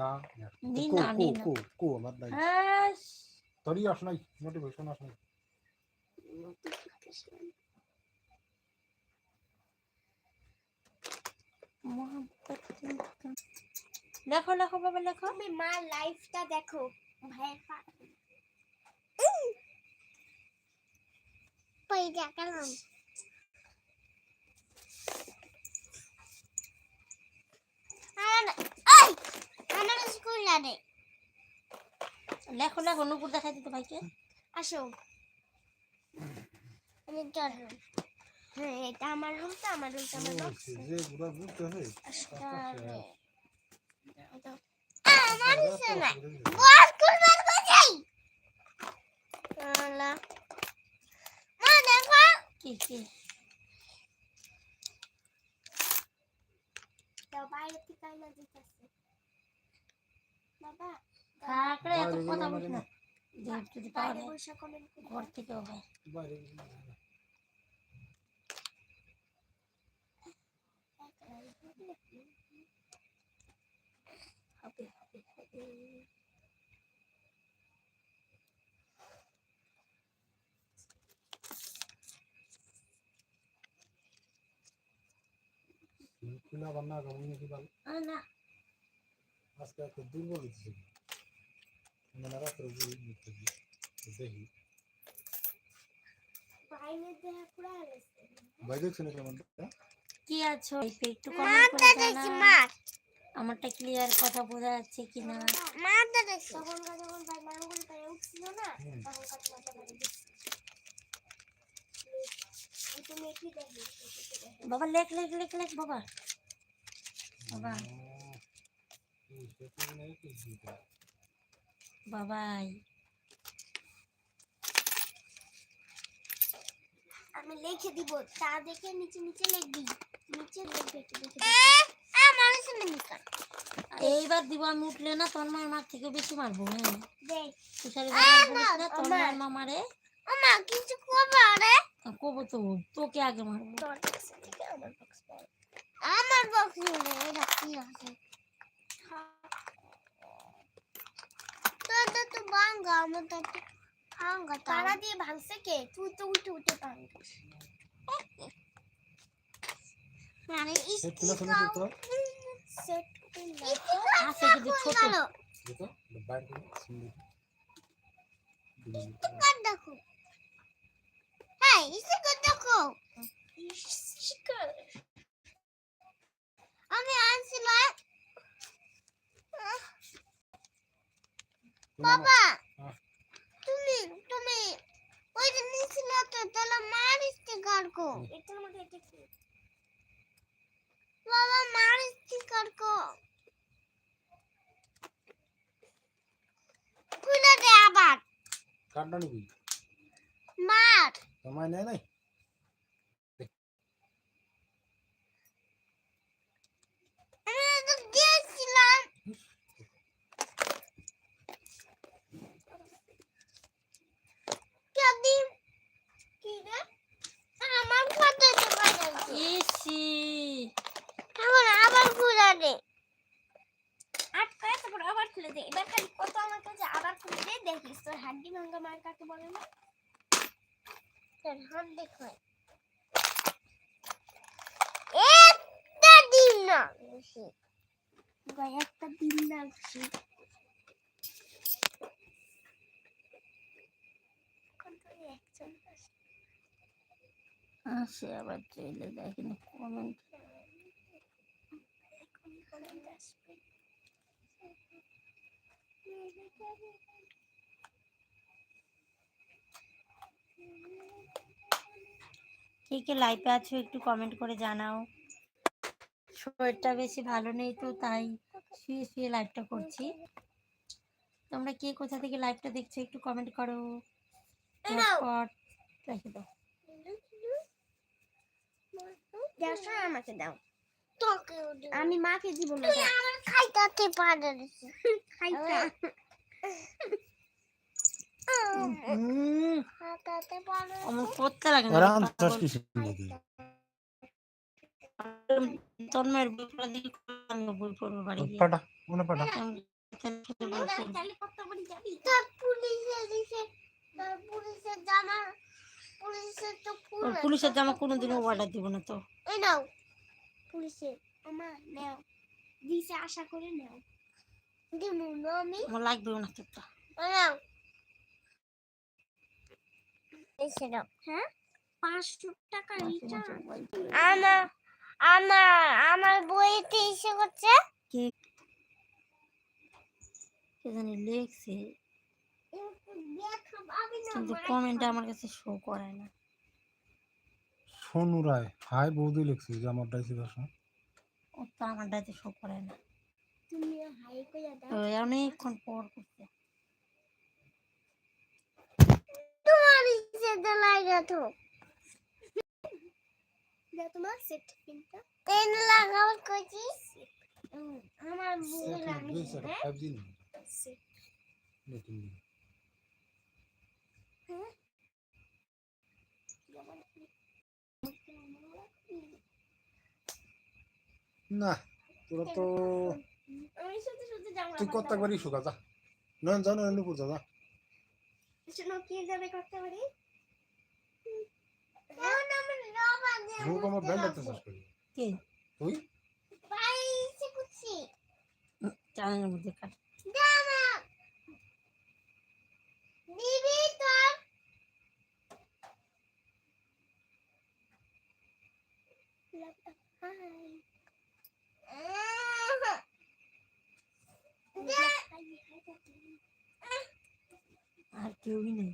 না নি। কো না কো নি না। কো কো আমার নাই। তোরই আস নাই মোটিভেশন আস নাই। লেখো লেখো বাবা লেখো। তুমি মা লাইফটা দেখো ভাইয়ের পা পয়সা কেমন? স্কুল আরে লেখো লেখো নুপুর দেখাই দিতে ভাইকে। আসো। আমি চল হ্যাঁ এটা আমার রুমটা আমার রুমটা আমার বক্স যে গুড়া বুঝতে হয় আমার বিছানা বল কুরবান কোথায় আলা মা দেখো। কি কি? দাও বাইরে থেকে আইনা দিতেছে। থাকলে এত কথা না। যদি ঘর থেকে হবে। হবে হবে হবে। খুলা বান্না গমনি কি বল? না। আজকে এত দুর্বল হচ্ছে মানে রাত্রে দেখি। বাইরে দেখা ছিল কেমন কি আছো? একটু কমেন্ট করে জানাও। আমারটা ক্লিয়ার কথা বোঝা যাচ্ছে দেখছি তখন যখন ভাই মাঙ্গল পায়ে উঠছিল না। তখন মাথা কি বাবা লেখ লেখ লেখ লেখ বাবা। বাবা। বাবাই। আমি লিখে দিব তা দেখে নিচে নিচে লিখবি। নিচে লিখবে এইবার দিব আমি উঠলে না তোর মায়ের মার থেকে বেশি মারবো হ্যাঁ? তোর আমার। মায়ের মামারে আমা কিছু রে কব তো তোকে আগে মারবো। আমার বক্স আমার বক্স নেই কি আছে তোর তো তো বাঙ্গা আমার তো তো ভাঙ্গা তারা দিয়ে ভাঙছে কে তুই তো উঠে উঠে ভাঙিস মানে সেট দেখো হ্যাঁ দেখো আমি আনছিলাম বাবা হ্যাঁ। তুমি তুমি ওই যে নিছিল তো তাহলে মারিস কার কো হুম। এটার মধ্যে এটা কি বাবা মার স্টিকার কো খুলে দে আবার কাটনা নিবি? মার। সময় নেই নাই আমি তো দিয়েছিলাম যদি কি রে আমার ফটো চলে যাচ্ছে ইসি এখন আবার খুলে দে আটকায় তারপর আবার খুলে দে এবার খালি কত আমার কাছে আবার খুলে দে দেখিস তোর হাড্ডি ভাঙ্গা মার কাকে বলে না? তোর হাত দেখো একটা দিন না খুশি গায়ে একটা দিন না খুশি। আসে আবার চলে দেখেন কমেন্ট comment আসবে। কে কে লাইভে আছো একটু কমেন্ট করে জানাও। শরীরটা বেশি ভালো নেই তো তাই শুয়ে শুয়ে লাইভটা করছি। তোমরা কে কোথা থেকে লাইভটা দেখছ একটু কমেন্ট করো। রেখে দাও। আমাকে দাও। আমি মাকে দিব না। খাইতে পারে খাইতে। আমার লাগে না তন্ময়ের বই পড়া বই পড়ব বাড়ি গিয়ে। পাটা মনে পাটা। পুলিশের জামা কোনোদিনও অর্ডার দিব না তো। এই নাও পুলিশের আমা নাও দিছে আশা করে নাও। আমি। আমার লাগবেও না তো নাও। এসে দাও হ্যাঁ? পাঁচশো টাকা রিটার্ন আমার আমার আমার বইতে এসে করছে। কে? কে জানি লিখছে। কিন্তু কমেন্ট আমার কাছে শো করে না। সোনু রায় হাই বৌদি লিখছি যে আমার ডাইসি ভাষা। ও তো আমার ডাইতে শো করে না। তুমি হাই করে তো অনেকক্ষণ পর করছে। সেটা লাগা তো দে তোমার সেট পেন লাগাও আমার লাগে হ্যাঁ ফাইভ সেট নতুন দিন। না তোরা তো তুই শুকা যা। নয়ন যা নয়ন নুপুর যা। যা কি যাবে করতে পারি এখন আমি রবা দিয়ে রূপ আমার ব্যান্ড একটা চাষ করি। কে? তুই? পাইছে কুচি চ্যানেলের মধ্যে কাট। জামা দিবি হাই আর কেউই নেই।